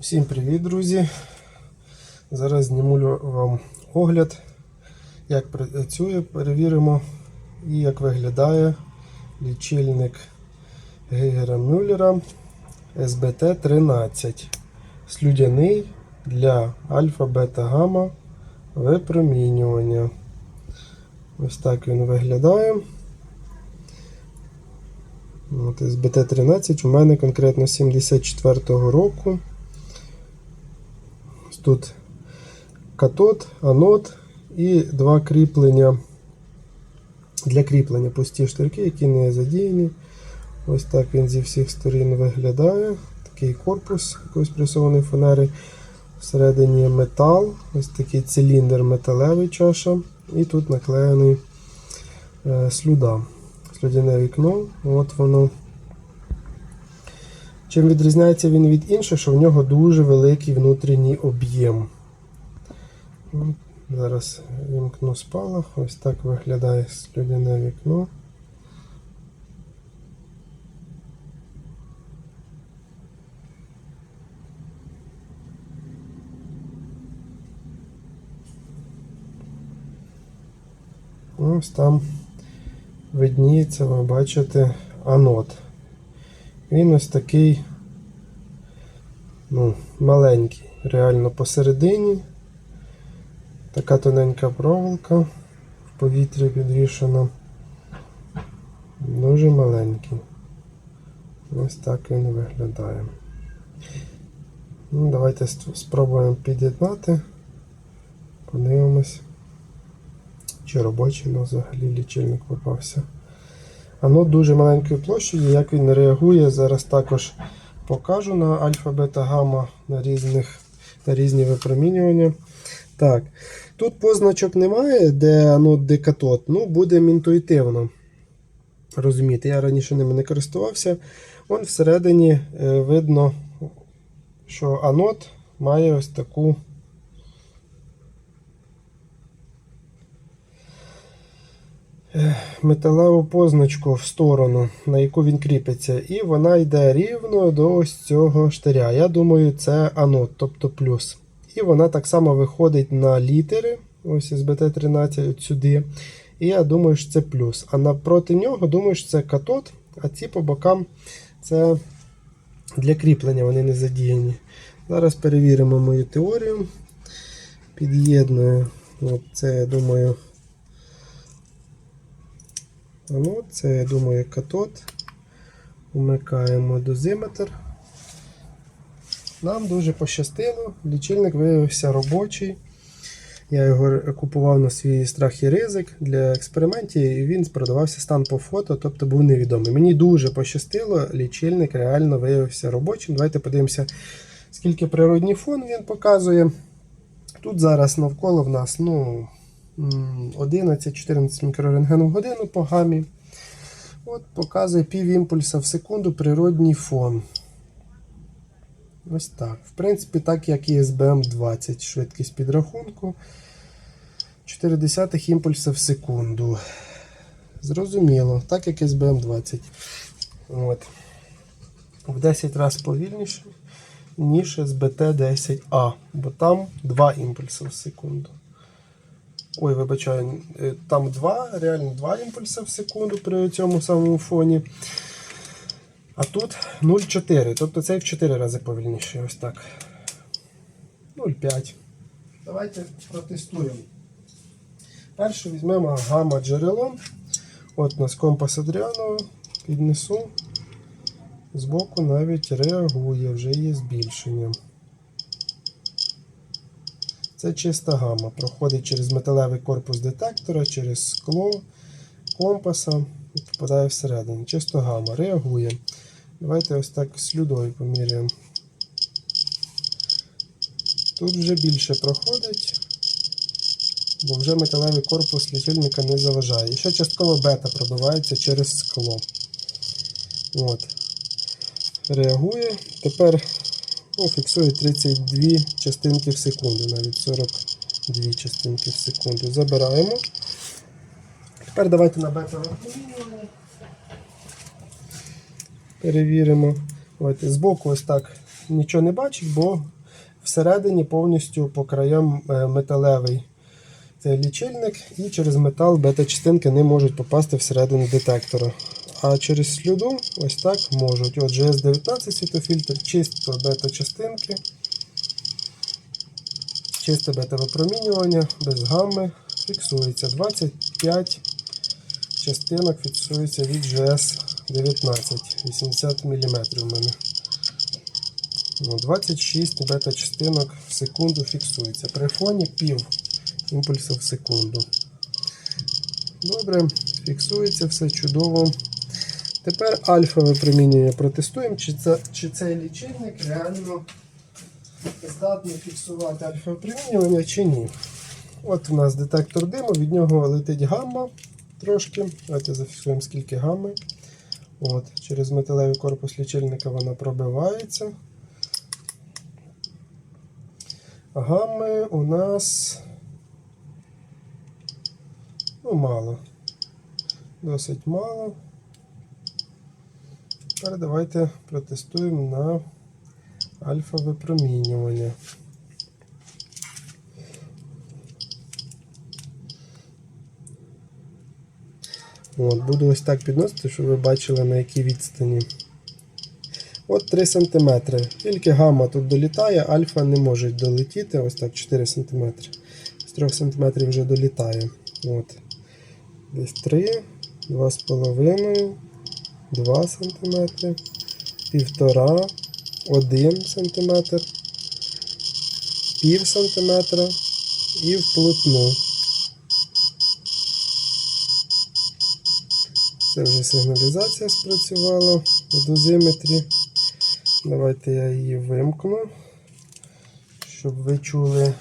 Всім привіт, друзі! Зараз зніму вам огляд, як працює, перевіримо і як виглядає лічильник Гейгера Мюллера SBT13. Слюдяний для альфа, бета, гамма випромінювання. Ось так він виглядає. От SBT13 у мене конкретно 74-го року. Тут катод, анод і два кріплення для кріплення пусті штирки, які не задіяні. Ось так він зі всіх сторін виглядає. Такий корпус якоїсь пресованої фанери. Всередині метал, ось такий циліндр металевий чаша. І тут наклеєний е, слюда. Слюдяне вікно. От воно. Чим відрізняється він від інших, що в нього дуже великий внутрішній об'єм. Ну, Зараз вімкну спалах. Ось так виглядає слюдяне вікно. Ось там видніється, ви бачите, анод. Він ось такий ну, маленький, реально посередині. Така тоненька проволока в повітрі підвішена. Дуже маленький. Ось так він виглядає. Ну, давайте спробуємо під'єднати. Подивимось, чи робочий ну, взагалі лічильник попався. Воно дуже маленької площі, як він реагує, зараз також покажу на альфа, бета, гамма на, різних, на різні випромінювання. Так, тут позначок немає, де ну, де катод. Ну, будемо інтуїтивно розуміти. Я раніше ними не користувався. Вон всередині е, видно, що анод має ось таку. Металеву позначку в сторону, на яку він кріпиться, і вона йде рівно до ось цього штиря. Я думаю, це анод, тобто плюс. І вона так само виходить на літери, ось SBT13 от сюди. І я думаю, що це плюс. А напроти нього, думаю, що це катод, а ці по бокам це для кріплення, вони не задіяні. Зараз перевіримо мою теорію. Під'єдную. Це, я думаю, анод, це, я думаю, катод. Умикаємо дозиметр. Нам дуже пощастило, лічильник виявився робочий. Я його купував на свій страх і ризик для експериментів, і він продавався стан по фото, тобто був невідомий. Мені дуже пощастило, лічильник реально виявився робочим. Давайте подивимося, скільки природній фон він показує. Тут зараз навколо в нас ну, 11-14 мікрорентген в годину по гамі. От Показує пів імпульса в секунду природній фон. Ось так. В принципі, так як і SBM 20 швидкість підрахунку. 0,4 імпульса в секунду. Зрозуміло, так як SBM 20. От. В 10 разів повільніше, ніж SBT 10A, бо там 2 імпульси в секунду. Ой, вибачаю, е, там 2, реально 2 імпульси в секунду при цьому самому фоні. А тут 0,4, тобто цей в 4 рази повільніший. Ось так. 0,5. Давайте протестуємо. Перше візьмемо гамма джерело. От у нас компас Адріанова. Піднесу. Збоку навіть реагує, вже є збільшення. Це чиста гамма. Проходить через металевий корпус детектора, через скло компаса і попадає всередину. Чисто гамма. Реагує. Давайте ось так слюдою поміряємо. Тут вже більше проходить, бо вже металевий корпус лічильника не заважає. І ще частково бета пробивається через скло. От. Реагує. Тепер ну, фіксує 32 частинки в секунду, навіть 42 частинки в секунду. Забираємо. Тепер давайте на бета. Перевіримо. От, збоку ось так нічого не бачить, бо всередині повністю по краям е, металевий цей лічильник, і через метал бета-частинки не можуть попасти всередину детектора. А через сліду ось так можуть. От GS19 світофільтр, чисто бета-частинки, чисте бета-випромінювання, без гамми, фіксується 25 частинок фіксується від GS19, 80 мм в мене. Ну, 26 бета-частинок в секунду фіксується. При фоні пів імпульсу в секунду. Добре, фіксується все чудово. Тепер альфа випромінювання протестуємо, чи, це, чи цей лічильник реально здатний фіксувати альфа випромінювання чи ні. От у нас детектор диму, від нього летить гамма трошки. Давайте зафіксуємо скільки гамми. От, через металевий корпус лічильника вона пробивається. Гамми у нас ну, мало. Досить мало. Тепер давайте протестуємо на альфа випромінювання. От, буду ось так підносити, щоб ви бачили на якій відстані. От 3 см. Тільки гамма тут долітає, альфа не може долетіти. Ось так 4 см. З 3 см вже долітає. От. Десь 3, 2,5, 2 см, 1,5, 1 см, пів сантиметра і вплотну. Це вже сигналізація спрацювала в дозиметрі. Давайте я її вимкну, щоб ви чули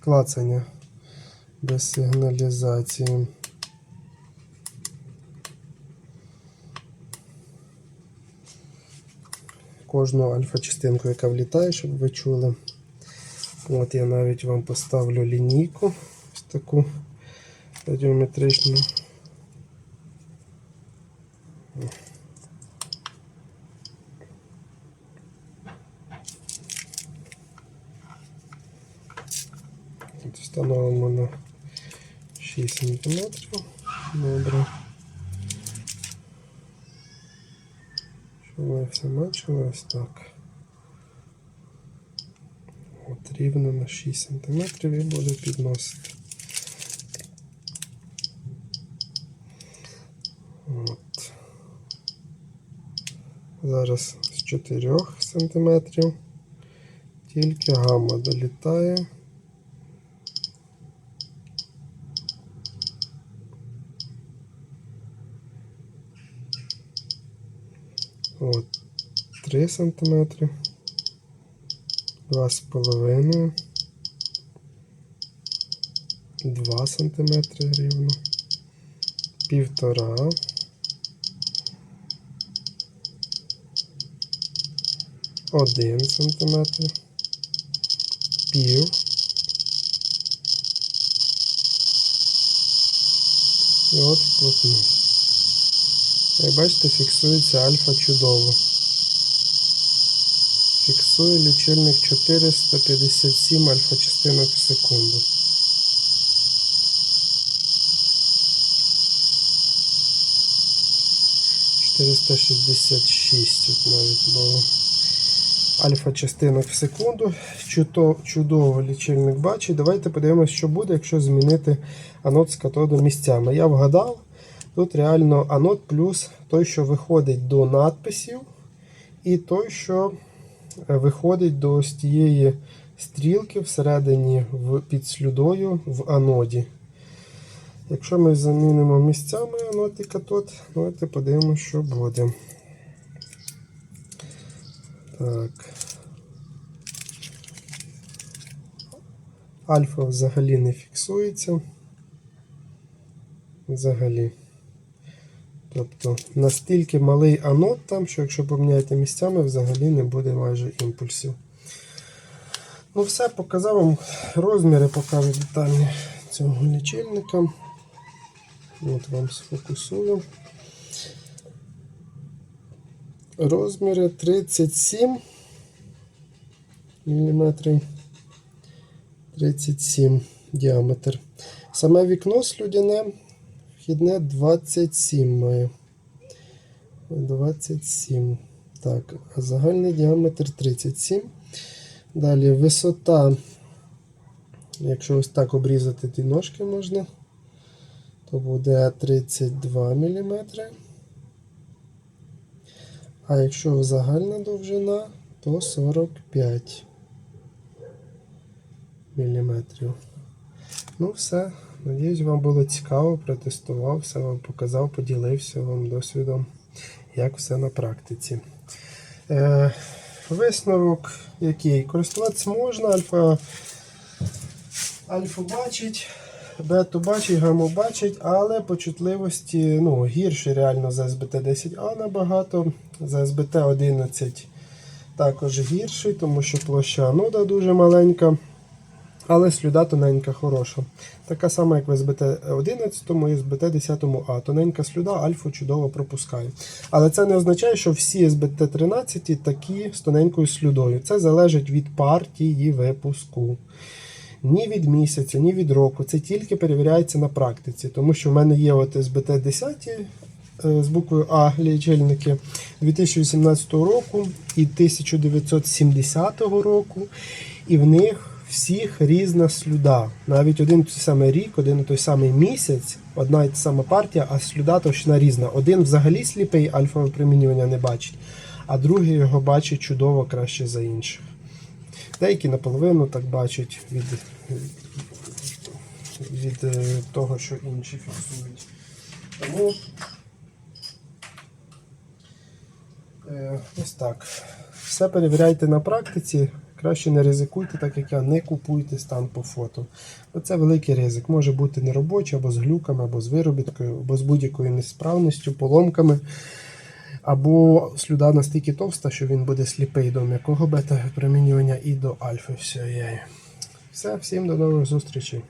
клацання без сигналізації. Кожну альфа-частинку, яка влітає, щоб ви чули. От я навіть вам поставлю лінійку ось таку радіометричну. Встановимо на 6 см. Добре. Ви все бачили ось так. От рівно на 6 см і буду підносити. От. Зараз з 4 см тільки гамма долітає. От 3 сантиметри, два з половиною, 2 сантиметри рівно, півтора, один сантиметр, пів, і от вплотну. Як бачите, фіксується альфа чудово. Фіксує лічильник 457 альфа частинок в секунду. Чотириста шістдесят шість тут навіть було. Альфа частинок в секунду. Чудо, чудово лічильник бачить. Давайте подивимося, що буде, якщо змінити анод з катодом місцями. Я вгадав. Тут реально анод плюс той, що виходить до надписів, і той, що е, виходить до тієї стрілки всередині під слюдою в аноді. Якщо ми замінимо місцями анод і катод, давайте подивимося, що буде. Так. Альфа взагалі не фіксується. Взагалі. Тобто настільки малий анод там, що якщо поміняєте місцями, взагалі не буде майже імпульсів. Ну все, показав вам розміри, покажу детальні цього лічильника. От вам сфокусую. Розміри 37 мм. 37 діаметр. Саме вікно слюдяне вхідне 27 має. 27. Так, а загальний діаметр 37. Далі висота, якщо ось так обрізати ті ножки можна, то буде 32 мм. А якщо загальна довжина, то 45 мм. Ну, все. Надіюсь, вам було цікаво, протестував, все вам показав, поділився вам досвідом, як все на практиці. Е, висновок який? Користуватися можна, альфа, альфа бачить, бету бачить, гаму бачить, але по чутливості ну, гірше реально за СБТ-10А набагато, за СБТ-11 також гірший, тому що площа анода дуже маленька. Але слюда тоненька, хороша. Така сама, як в СБТ 11 і СБТ 10 А. Тоненька слюда, альфу чудово пропускає. Але це не означає, що всі СБТ 13 такі з тоненькою слюдою. Це залежить від партії випуску. Ні від місяця, ні від року. Це тільки перевіряється на практиці. Тому що в мене є от СБТ 10 е, з буквою А лічильники 2018 року і 1970 року. І в них всіх різна слюда. Навіть один той самий рік, один той самий місяць, одна і та сама партія, а слюда точно різна. Один взагалі сліпий альфа випромінювання не бачить, а другий його бачить чудово краще за інших. Деякі наполовину так бачать від, від е, того, що інші фіксують. Тому е, ось так. Все перевіряйте на практиці. Краще не ризикуйте, так як я, не купуйте стан по фото. Оце великий ризик. Може бути неробочий, або з глюками, або з виробіткою, або з будь-якою несправністю, поломками. Або слюда настільки товста, що він буде сліпий до м'якого бета-випромінювання і до альфа. всієї. Все, всім до нових зустрічей.